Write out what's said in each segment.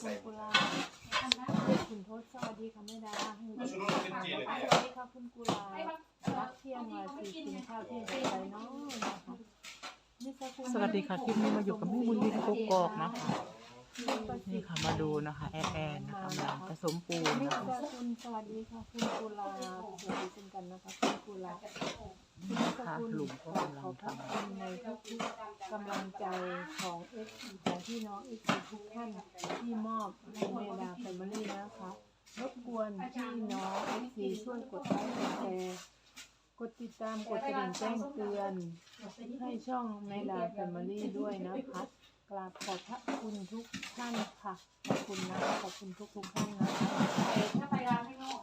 คุณกุลาคุณทศสวัสดีค่ะแม่ดาสมาชุดนู้นเป็นจีนเลยเนี่ยวัสดีค่ะคุณกุลารักเที่ยงมาสิกินข้าวเที่ยงกับใครเนาะนะคะนี่ค่ะคุณสวัสดีค่ะคลิปนี้มาอยู่กับแม่บุญลินกกอกนะคะนี่ค่ะมาดูนะคะแอนแอนนะคะกำลังผสมปูนนี่นะคะค่ะคุณสวัสดีค่ะคุณกุลาสวัสดีเช่นกันนะคะคุณกุลา ค่ะลุงก็กำลัขอบงพระทำคุณในทุกๆกำลังใจของเอฟของพี่น้องเอฟทุกท่านที่มอบให้แม่ดาแฟมิลี่นะคะรบกวนพี่น้องเอฟซีช่วยกดไลค์กดแชร์กดติดตามกดกระดิ่งแจ้งเตือน ให้ช่องแม่ดาแฟมิลี่ด้วยนะคะกราบขอบพระคุณทุกท่านค่ะ ขอบคุณนะ ขอบคุณทุกทุกท่านนะคะ ถ้าไปร้านข้างนอก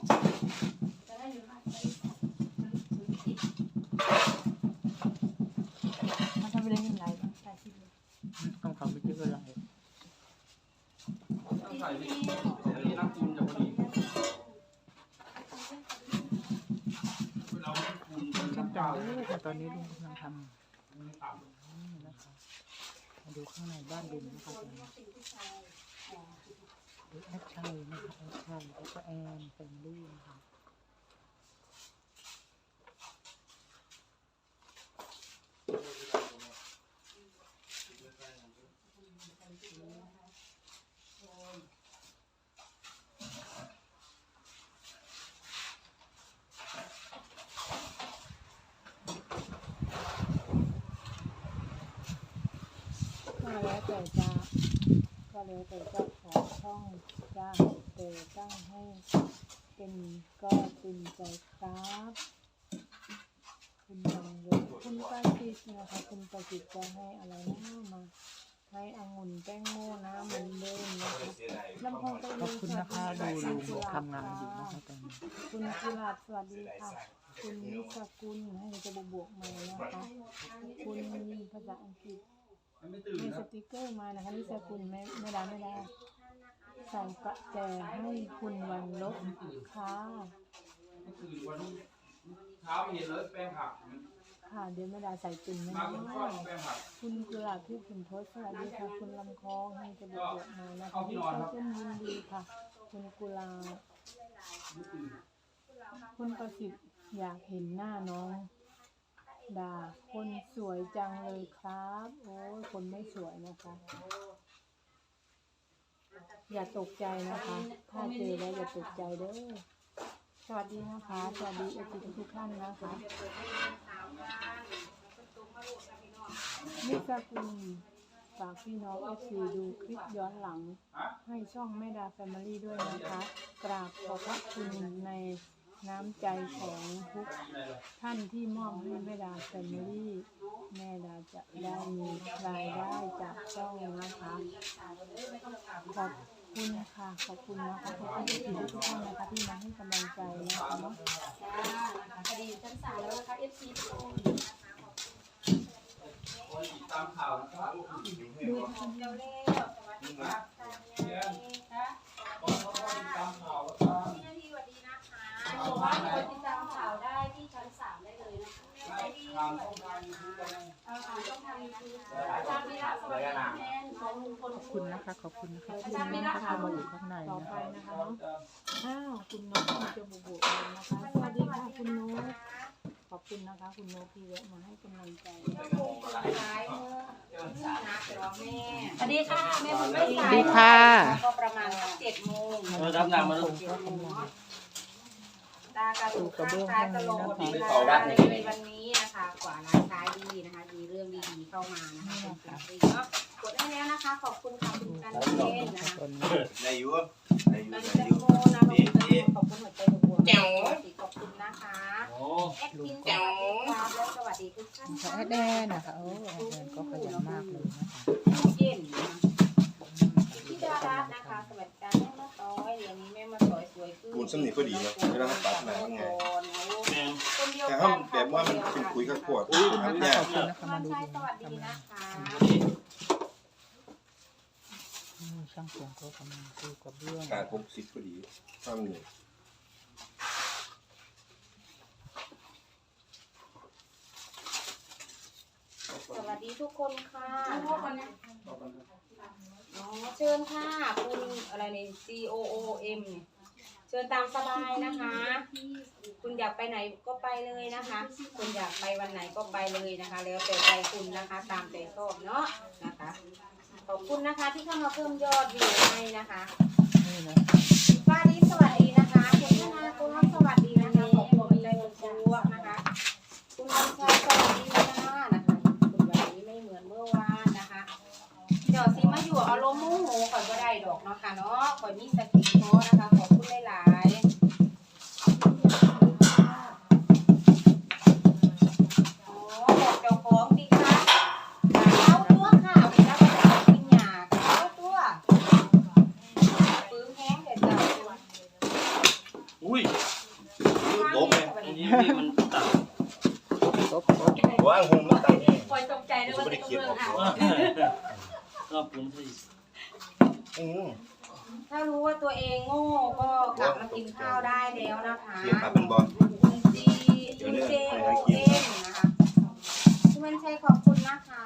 จะได้อยู่ค่ะ มันทำไปได้ยังไงบ้างใช่ที่เลย ต้องเขาไม่เจออะไร ต้องใส่ที่ใส่ที่น้ำปูนจะพอดีเราไม่ปูนเป็ นช่างน้ำจัเจ้างเลยค่ะตอนนี้ลุงกำลังทำนี่นะคะมาดูข้างในบ้านลุงนะคะตอนนี้ดูแอดชัยนะคะแอดชัยแล้วก็แอนเป็นลูกนะคะ แล้วแต่จะก็แล้วแต่เจ้าของช่องจ้างแต่ตั้งให้เป็นก็เป็นใจครับคุณยังยศคุณประสิทธิ์นะคะคุณประสิทธิ์จะให้อะไรนะมาให้องุ่นแตงโมน้ำเหมือนเดิมนะคะลำโพงไปขอบคุณนะคะดูลุงทำงานอยู่นะคะตอนนี้คุณกุหลาบสวัสดีค่ะ คุณนิสกุลให้จะบวกบวกๆมานะคะคุณภาษาอังกฤษ ไม่ตื่นให้นะสติกเกอร์มานะคะนิสกุลไม่ไม่ได้ไม่ได้ใส่ประแจให้คุณวันลบค่ะไม่ตื่นวันเช้าเห็นเลยแป้งผักค่ะเดี๋ยวไม่ได้ใส่ติ่งนะมาคะเป็นก้อนแป้งผัก คุณกุหลาบที่คุณโพสต์สวัสดีค่ะคุณลำคองให้จะบวกบวกๆมานะคะที่เขาเช่นยินดีค่ะ คุณกุหลาบ ไม่ตื่นคุณประสิทธิ์อยากเห็นหน้าน้อง ดาคนสวยจังเลยครับ โอ้ยคนไม่สวยนะคะ อย่าตกใจนะคะ ถ้าเจอแล้วอย่าตกใจเด้อสวัสดีนะคะ สวัสดีเอฟซีทุกท่านนะคะนิสกุลฝากพี่น้องเอฟซีดูคลิปย้อนหลัง ให้ช่องแม่ดาแฟมิลี่ด้วยนะคะ กราบขอบพระคุณใน น้ำใจของทุกท่านที่มอบให้แม่ดาแฟมิลี่แม่ดาจะได้มีรายได้จากช่องนะคะ ขอบคุณค่ะ ขอบคุณนะคะขอบคุณที่ทุกท่านนะคะที่มาให้กำลังใจนะคะเนาะคดีชั้นศาลแล้วนะคะ FC ทุกคนติดตามข่าวนะครับดูเร็วๆสวัสดีครับ บอกว่าคนติดตามข่าวได้ที่ชั้นสามได้เลยนะคะแม่ดีทางช่องทางยูทูบเลยทานช่องทางยูทูบอาจารย์วีระสวัสดีแนของลุงพลขอบคุณนะคะ ขอบคุณนะคะที่นะคะเข้ามาอยู่ข้างในต่อนะไปคะนะคะเนาะอ้าวคุณนกคุณจะบุบุเลยนะคะสวัสดีค่ะคุณนกขอบคุณนะคะ คุณนกที่แวะมาให้กำลังใจท้ายเมื่อนะแต่ว่าแม่สวัสดีค่ะแม่บุญไม่สาวัสยดีค่ะก็ประมาณเจ็ดโมง เออรับงานมาลูก ตากระตุกข้างซ้ายกระโหลกดีในวันนี้นะคะกว่าร้านซ้ายดีนะคะ มีเรื่องดีๆเข้ามานะคะเป็นสิ่งดีเนาะกดให้แล้วนะคะ ขอบคุณค่ะคุณกันเล่นนะคะตอนนี้ในยูในยูมันในยูโมนะขอบคุณขอบคุณหัวใจบวกๆขอบคุณนะคะโอ้แอดมินสวัสดีครับและสวัสดีทุกท่านค่ะแอดแดนนะคะโอ้แอดแดนก็ขยันมากเลยนะคะเย็นพี่ดารัตนะคะสวัสดีค่ะแม่มาต้อยเดี๋ยวนี้แม่มา ปูนสนิทก็ดีนะไม่ต้องตัดนะไงแมนคนเดียวแต่กัถ้านแบบว่ามันเป็นคุยกับขวดขอบคุณอันนะคะเนี้ยขอบคุณนะคะวัมานดูชัยดูสวัสดีทำงานะนคะอืมช่างเสียงก็กำลังดูกระเบื้องการหกสิบก็ดีทำหนึ่งสวัสดีทุกคนค่ะอ๋อเชิญค่ะคุณเอ่ใน C O O M เนี่ย เชิญตามสบายนะคะ คุณอยากไปไหนก็ไปเลยนะคะ คุณอยากไปวันไหนก็ไปเลยนะคะ แล้วแต่ใจคุณนะคะ ตามแต่ชอบเนาะนะคะ ขอบคุณนะคะที่เข้ามาเพิ่มยอดวิวให้นะคะป้าดิสวัสดีนะคะคุณธนากุลสวัสดีนะคะขอบคุณใจบุญพวนะคะ คุณวันชัยสวัสดีนะคะนะคะ คุณวันนี้ไม่เหมือนเมื่อวานนะคะเดี๋ยวสิมาอยู่อารมณ์โมโหข่อยก็ได้ดอกเนาะค่ะเนาะข่อยมีสติพอนะคะ อะก็ปรุงที่อืมถ้ารู้ว่าตัวเองโง่ก็กลับมากินข้าวได้แล้วนะคะเสียขาเป็นบอลคุณจีคุณเจโอเอ็นนะคะคุณวันชัยขอบคุณนะคะ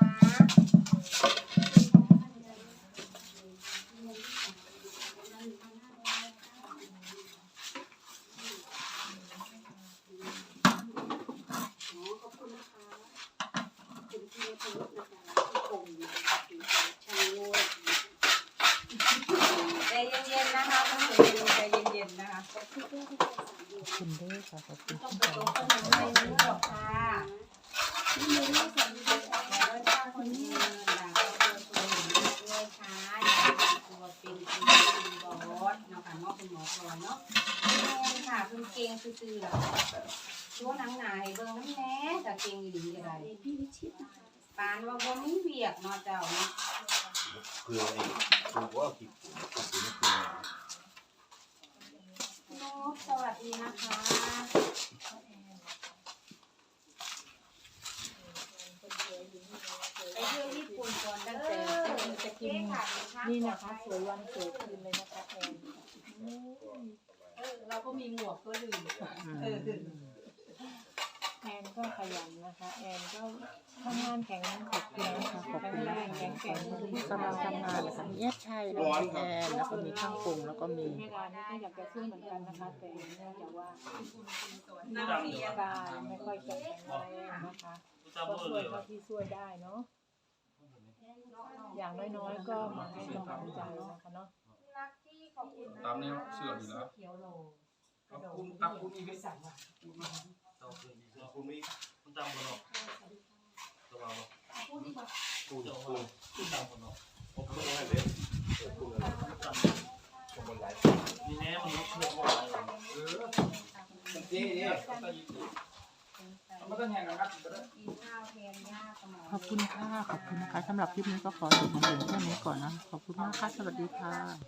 ใจเย็นๆนะคะคุณผู้ชมใจเย็นๆนะคะ ขอบคุณด้วยค่ะขอบคุณต้องที่ไปทำโต๊ะคนไหนไม่รู้หรอกค่ะนี่มือไม่สนแล้วงคนยืนด่าตัวตัวด้วยค่ะตัวเป็นคุณคุณบอสเนาะค่ะเนาะคุณหมอพลอยเนาะแม่นค่ะคุณเก่งซื่อๆหรอตัวหนังหนาให้เบิ่งน้ำแน่แต่เก่งอีหลีก็ได้ปานว่าบ่มีเวียกเนาะเจ้าเนาะเพื่อไอ้คือว่าคิดคิด น้ตสวัสดีนะคะไปเที่ยวญี่ปุ่นก่อนเด้อจะกินค่ะนี่นะคะ สวยวันเกิดคืนเลยนะคะแอนเออเราก็มีหมวกก็ลืมอืม แอนก็ขยันนะคะ แอนก็ทำงานแข็งขอบคุณนะคะขอบคุณแรงแข็งแข็งที่กำลังทำงานนะคะมีแอดชัยแล้วก็มีแอนแล้วก็มีช่างปรุงแล้วก็มีแม่ดานี่ก็อยากจะขึ้นเหมือนกันนะคะแต่เนื่องจากว่าน้ำเสียกายไม่ค่อยจะแข็งแรงนะคะก็ช่วยเท่าที่ช่วยได้เนาะอย่างน้อยๆก็มาให้กำลังใจนะคะเนาะรักที่ขอบคุณนะตามนี้เสื่อมอยู่แล้วเขียวโลกับคุณกับคุณอีกสั่งว่ ตาคุณไม่คุณจำคนออกระวังพูดดีกว่าคุณคุณคุณจำคนออกผมไม่ได้เลยคุณอะไรผมมันหลมีแน่มันลดเชื่อว่าอะไรเออเจ๊เนี่ยมันก็แหงนะครับขอขอบคุณค่ะ ขอบคุณนะคะสำหรับคลิปนี้ก็ขอจบมาถึงแค่นี้ก่อนนะ ขอบคุณมากค่ะ สวัสดีค่ะ